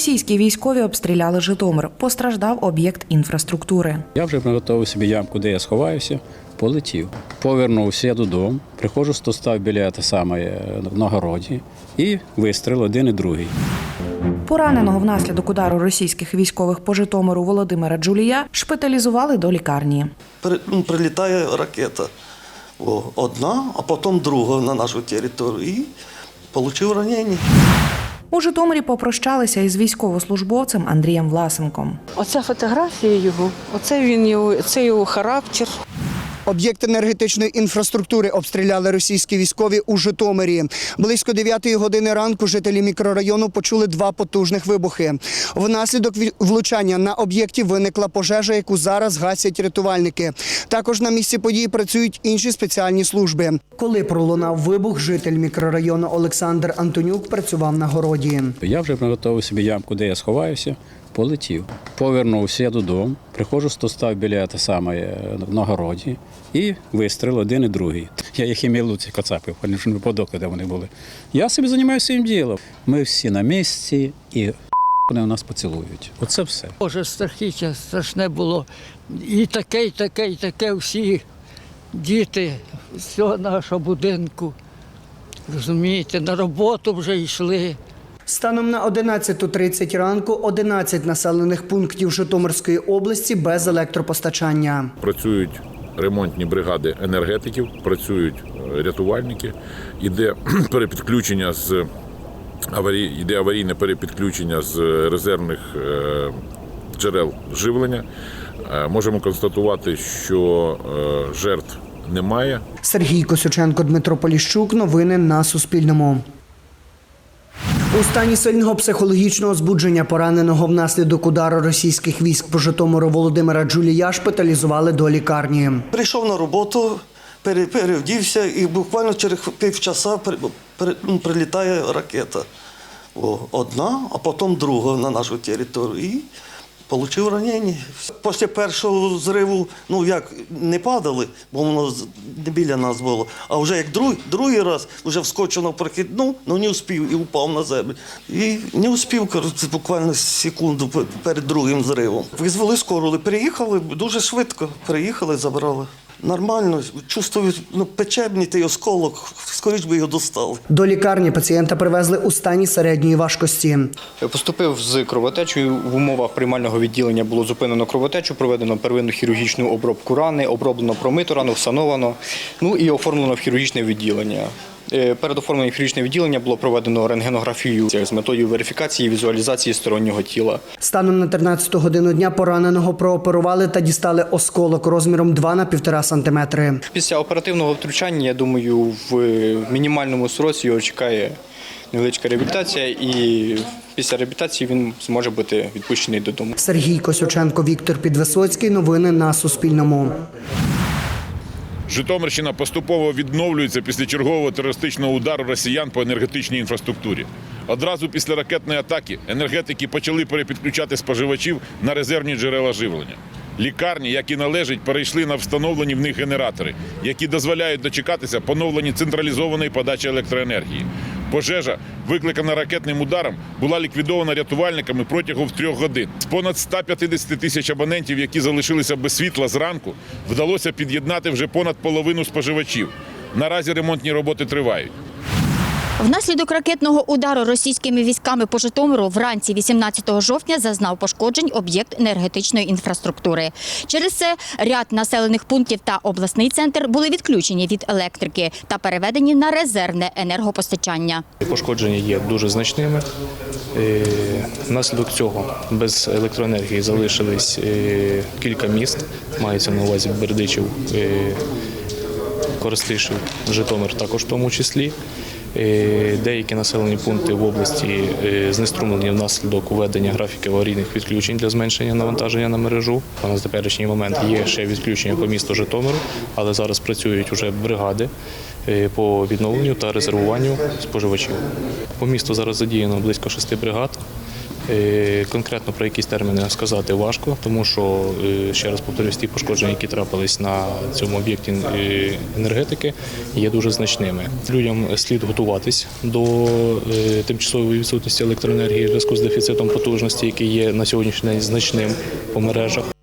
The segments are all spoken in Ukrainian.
Російські військові обстріляли Житомир. Постраждав об'єкт інфраструктури. Я вже приготував собі ямку, де я сховаюся, полетів. Повернувся додому, приходжу, то став біля те саме е, на городі і вистріл один і другий. Пораненого внаслідок удару російських військових по Житомиру Володимира Джулія шпиталізували до лікарні. При- ну, прилітає ракета. О, одна, а потім друга на нашу територію. І отримав ранення. У Житомирі попрощалися із військовослужбовцем Андрієм Власенком. Оця фотографія його, оце він його, це його характер. Об'єкт енергетичної інфраструктури обстріляли російські військові у Житомирі. Близько 9 години ранку жителі мікрорайону почули два потужних вибухи. Внаслідок влучання на об'єкті виникла пожежа, яку зараз гасять рятувальники. Також на місці події працюють інші спеціальні служби. Коли пролунав вибух, житель мікрорайону Олександр Антонюк працював на городі. Я вже приготував собі ямку, де я сховаюся, полетів. Повернувся додому, приходжу, то став біля те саме е, на городі і вистріл один і другий. Я їх і мілуці коцапив, вони ж не подохли, де вони були. Я собі займаюся своїм ділом. Ми всі на місці і вони у нас поцілують. Оце все. Боже, страхіття страшне було. І таке, і таке, і таке всі діти з цього нашого будинку. Розумієте, на роботу вже йшли. Станом на 11.30 ранку 11 населених пунктів Житомирської області без електропостачання. працюють ремонтні бригади енергетиків, працюють е, рятувальники, іде перепідключення з аварій, іде аварійне перепідключення з резервних е, джерел живлення. Е, Можемо констатувати, що жертв немає. Сергій Косюченко, Дмитро Поліщук. Новини на Суспільному. У стані сильного психологічного збудження пораненого внаслідок удару російських військ по Житомиру Володимира Джулія шпиталізували до лікарні. Прийшов на роботу, пере- перевдівся і буквально через півчаса ну, прилітає ракета. Одна, а потім друга на нашу територію. Отримав ранення. Після першого зриву, ну як не падали, бо воно не біля нас було. А вже як друг, другий раз вже вскочив на прохідну, ну не успів і упав на землю. І не успів, коротше, буквально секунду перед другим зривом. Визвали скору, але приїхали дуже швидко. Приїхали, забрали. Нормально, чувствую, ну, печебні той осколок, скоріш би його достали. До лікарні пацієнта привезли у стані середньої важкості. Поступив з кровотечею. В умовах приймального відділення було зупинено кровотечу, проведено первинну хірургічну обробку рани, оброблено промиту рану, встановлено, ну і оформлено в хірургічне відділення. Е, Перед оформленням в хірургічне відділення було проведено рентгенографію з метою верифікації і візуалізації стороннього тіла. Станом на 13 годину дня пораненого прооперували та дістали осколок розміром 2 на 1,5 сантиметри. Після оперативного втручання, я думаю, в мінімальному сроці його чекає невеличка реабілітація, і після реабілітації він зможе бути відпущений додому. Сергій Косюченко, Віктор Підвисоцький. Новини на Суспільному. Житомирщина поступово відновлюється після чергового терористичного удару росіян по енергетичній інфраструктурі. Одразу після ракетної атаки енергетики почали перепідключати споживачів на резервні джерела живлення. Лікарні, які належать, перейшли на встановлені в них генератори, які дозволяють дочекатися поновлені централізованої подачі електроенергії. Пожежа, викликана ракетним ударом, була ліквідована рятувальниками протягом трьох годин. З понад 150 тисяч абонентів, які залишилися без світла зранку, вдалося під'єднати вже понад половину споживачів. Наразі ремонтні роботи тривають. Внаслідок ракетного удару російськими військами по Житомиру вранці 18 жовтня зазнав пошкоджень об'єкт енергетичної інфраструктури. Через це ряд населених пунктів та обласний центр були відключені від електрики та переведені на резервне енергопостачання. Пошкодження є дуже значними. Е, Внаслідок цього без електроенергії залишились е, кілька міст. Мається на увазі Бердичів, е, Коростишів, Житомир також в тому числі. Е, Деякі населені пункти в області е, знеструмлені внаслідок введення графіків аварійних відключень для зменшення навантаження на мережу. У на теперішній момент є ще відключення по місту Житомиру, але зараз працюють вже бригади е, по відновленню та резервуванню споживачів. По місту зараз задіяно близько шести бригад. Е, Конкретно про якісь терміни сказати важко, тому що, е, ще раз повторюсь, ті пошкодження, які трапились на цьому об'єкті е, енергетики, є дуже значними. Людям слід готуватись до тимчасової відсутності електроенергії в зв'язку з дефіцитом потужності, який є на сьогоднішній день значним по мережах.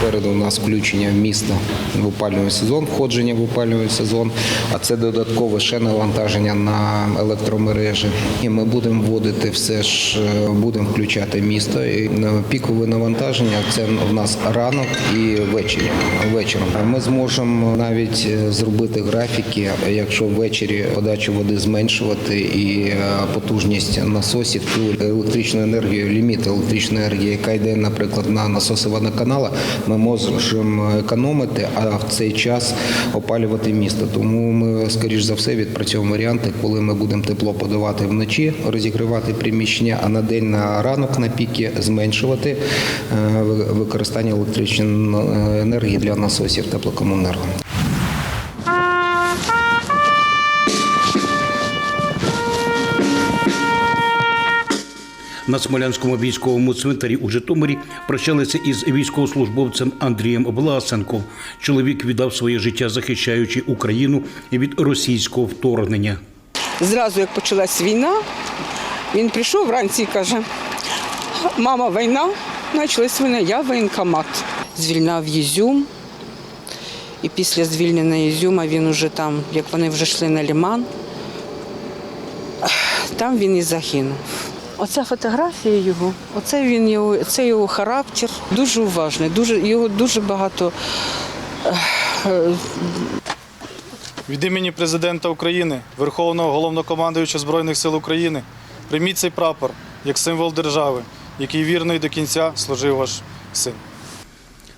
Попереду у нас включення міста в опалювальний сезон, входження в опалювальний сезон, а це додаткове ще навантаження на електромережі. І ми будемо вводити все ж, е, будемо включати місто. І е, пікове навантаження це в нас ранок і ввечері. Вечором ми зможемо навіть е, зробити графіки, якщо ввечері подачу води зменшувати і потужність насосів, ту електричну енергію, ліміт електричної енергії, яка йде, наприклад, на насоси водоканала, ми можемо економити, а в цей час опалювати місто. Тому ми, скоріш за все, відпрацьовуємо варіанти, коли ми будемо тепло подавати вночі, розігрівати приміщення, а на день на ранок на піки зменшувати е, використання електричної енергії для насосів теплокомуненерго. На Смолянському військовому цвинтарі у Житомирі прощалися із військовослужбовцем Андрієм Власенко. Чоловік віддав своє життя, захищаючи Україну від російського вторгнення. Зразу, як почалась війна, він прийшов вранці і каже: мама, війна, почалась війна, я воєнкомат. Звільняв Ізюм. І після звільнення Ізюма він уже там, як вони вже йшли на ліман, там він і загинув. Оця фотографія його, оце він його, це його характер. Дуже уважний, дуже, його дуже багато е, Від імені президента України, Верховного головнокомандуюча Збройних сил України, прийміть цей прапор як символ держави, який вірно і до кінця служив ваш син.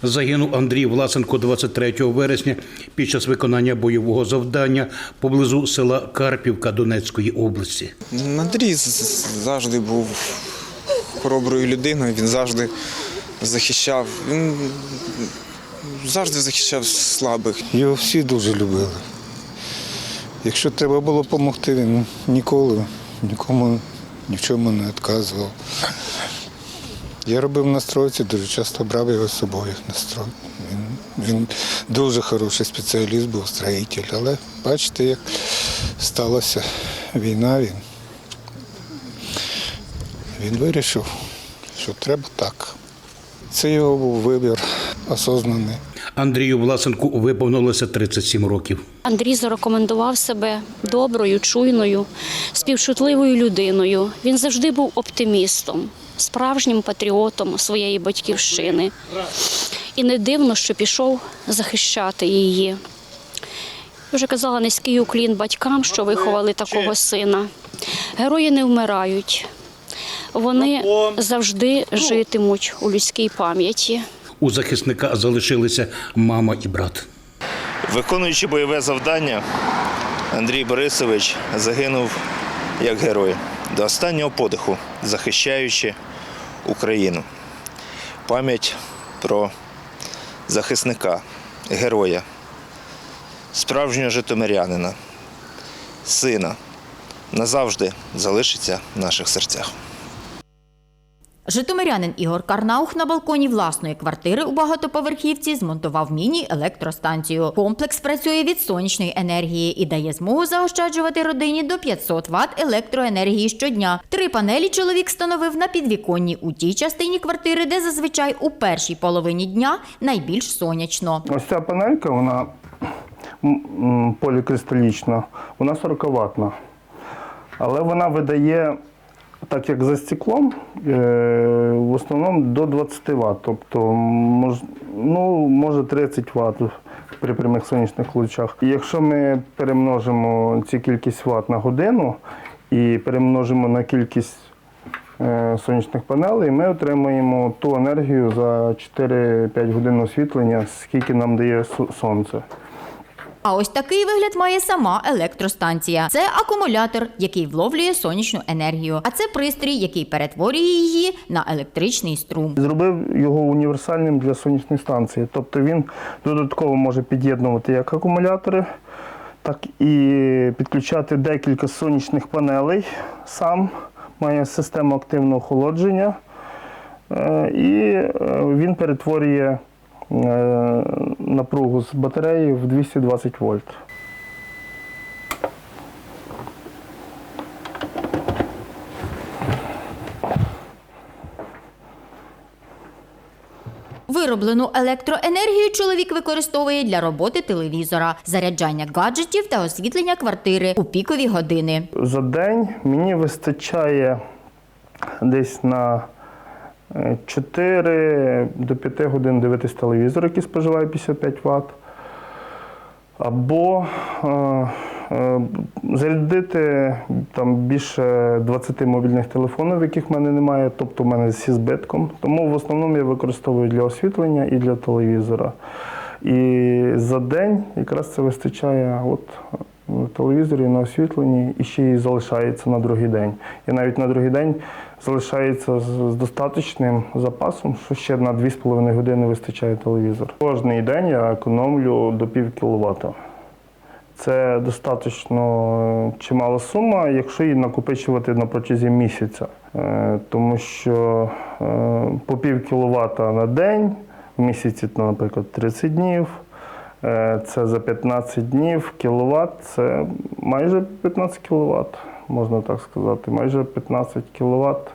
Загинув Андрій Власенко 23 вересня під час виконання бойового завдання поблизу села Карпівка Донецької області. Андрій завжди був хороброю людиною, він завжди захищав. Він завжди захищав слабих. Його всі дуже любили. Якщо треба було допомогти, він ніколи нікому ні в чому не відказував. Я робив на стройці, дуже часто брав його з собою на строй. Він, він дуже хороший спеціаліст був, строїтель, але бачите, як сталася війна, він, він вирішив, що треба так. Це його був вибір осознаний. Андрію Власенку виповнилося 37 років. Андрій зарекомендував себе доброю, чуйною, співчутливою людиною. Він завжди був оптимістом, справжнім патріотом своєї батьківщини. І не дивно, що пішов захищати її. Я Вже казала низький уклін батькам, що виховали такого сина. Герої не вмирають. Вони завжди житимуть у людській пам'яті. У захисника залишилися мама і брат. Виконуючи бойове завдання, Андрій Борисович загинув як герой до останнього подиху, захищаючи Україну. Пам'ять про захисника, героя, справжнього житомирянина, сина назавжди залишиться в наших серцях. Житомирянин Ігор Карнаух на балконі власної квартири у багатоповерхівці змонтував міні-електростанцію. Комплекс працює від сонячної енергії і дає змогу заощаджувати родині до 500 Вт електроенергії щодня. Три панелі чоловік встановив на підвіконні у тій частині квартири, де зазвичай у першій половині дня найбільш сонячно. Ось ця панелька, вона полікристалічна, вона 40 ватна. Але вона видає, так як за стеклом, е, в основному до 20 Вт. Тобто, ну, може 30 Вт при прямих сонячних лучах. І якщо ми перемножимо цю кількість Вт на годину і перемножимо на кількість е, сонячних панелей, ми отримуємо ту енергію за 4-5 годин освітлення, скільки нам дає сонце. А ось такий вигляд має сама електростанція. Це акумулятор, який вловлює сонячну енергію. А це пристрій, який перетворює її на електричний струм. Зробив його універсальним для сонячної станції. Тобто він додатково може під'єднувати як акумулятори, так і підключати декілька сонячних панелей сам має систему активного охолодження, е, і е, він перетворює напругу з батареї в 220 вольт. Вироблену електроенергію чоловік використовує для роботи телевізора, заряджання гаджетів та освітлення квартири у пікові години. За день мені вистачає десь на е, 4 до 5 годин дивитись телевізор, який споживає 55 Вт. Або е, е, зарядити там більше 20 мобільних телефонів, яких в мене немає, тобто в мене зі збитком. Тому в основному я використовую для освітлення і для телевізора. І за день якраз це вистачає от телевізорі, на освітленні і ще й залишається на другий день. І навіть на другий день залишається з, з достаточним запасом, що ще на 2,5 години вистачає телевізор. Кожний день я економлю до пів кіловата. Це достатньо чимала сума, якщо її накопичувати на протязі місяця. Е, Тому що е, по пів кіловата на день, в місяці, наприклад, 30 днів. Е, Це за 15 днів кіловат, це майже 15 кіловат, можна так сказати. Майже 15 кіловат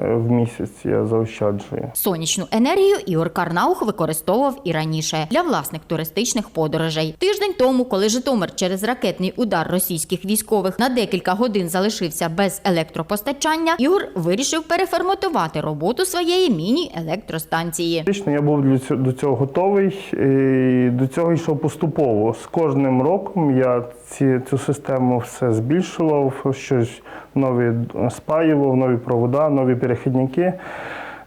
в місяць я заощаджую. Сонячну енергію Ігор Карнаух використовував і раніше для власних туристичних подорожей. Тиждень тому, коли Житомир через ракетний удар російських військових на декілька годин залишився без електропостачання, Ігор вирішив переформатувати роботу своєї міні-електростанції. Фактично я був до цього готовий і до цього йшов поступово. З кожним роком я ці, цю систему все збільшував, щось нові спаював, нові провода, нові перехідники.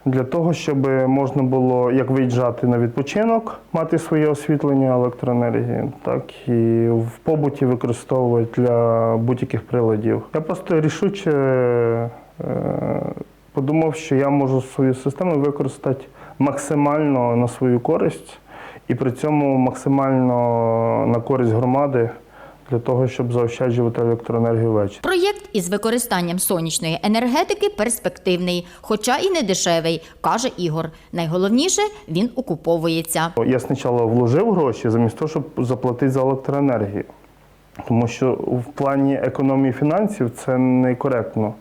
Для того, щоб можна було як виїжджати на відпочинок, мати своє освітлення електроенергії, так і в побуті використовувати для будь-яких приладів. Я просто рішуче е, подумав, що я можу свою систему використати максимально на свою користь і при цьому максимально на користь громади для того, щоб заощаджувати електроенергію ввечері. Проєкт із використанням сонячної енергетики перспективний, хоча і не дешевий, каже Ігор. Найголовніше він окуповується. Я спочатку вложив гроші замість того, щоб заплатити за електроенергію. Тому що в плані економії фінансів це некоректно.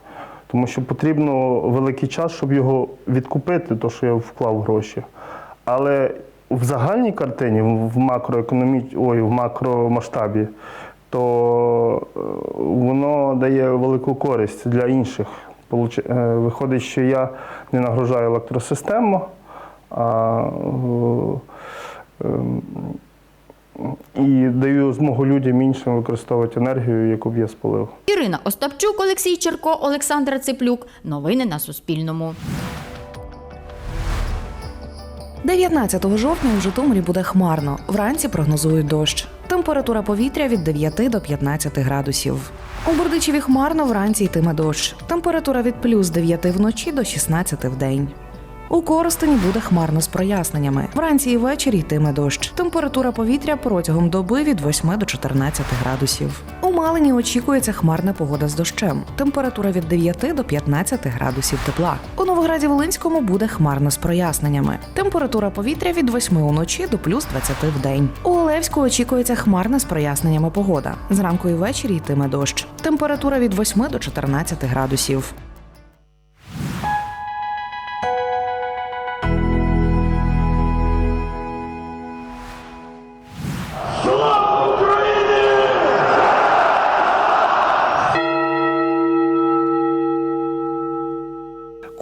Тому що потрібно великий час, щоб його відкупити, то що я вклав гроші. Але в загальній картині, в макроекономі... Ой, в макромасштабі, то е, воно дає велику користь для інших. Е, Виходить, що я не нагружаю електросистему, а е, і даю змогу людям іншим використовувати енергію, яку б я спалив. Ірина Остапчук, Олексій Черко, Олександр Циплюк. Новини на Суспільному. 19 жовтня у Житомирі буде хмарно. Вранці прогнозують дощ. Температура повітря від 9 до 15 градусів. У Бердичеві хмарно вранці йтиме дощ. Температура від плюс 9 вночі до 16 в день. У Коростені буде хмарно з проясненнями. Вранці і ввечері йтиме дощ. Температура повітря протягом доби від 8 до 14 градусів. У Малині очікується хмарна погода з дощем. Температура від 9 до 15 градусів тепла. У Новограді Волинському буде хмарно з проясненнями. Температура повітря від 8 уночі до плюс 20 в день. У Олевську очікується хмарна з проясненнями погода. Зранку і ввечері йтиме дощ. Температура від 8 до 14 градусів.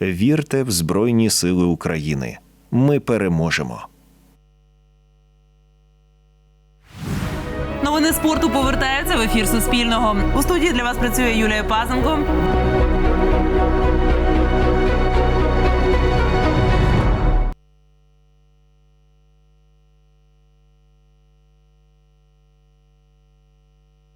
Вірте в Збройні Сили України. Ми переможемо. Новини спорту повертаються в ефір Суспільного. У студії для вас працює Юлія Пазенко.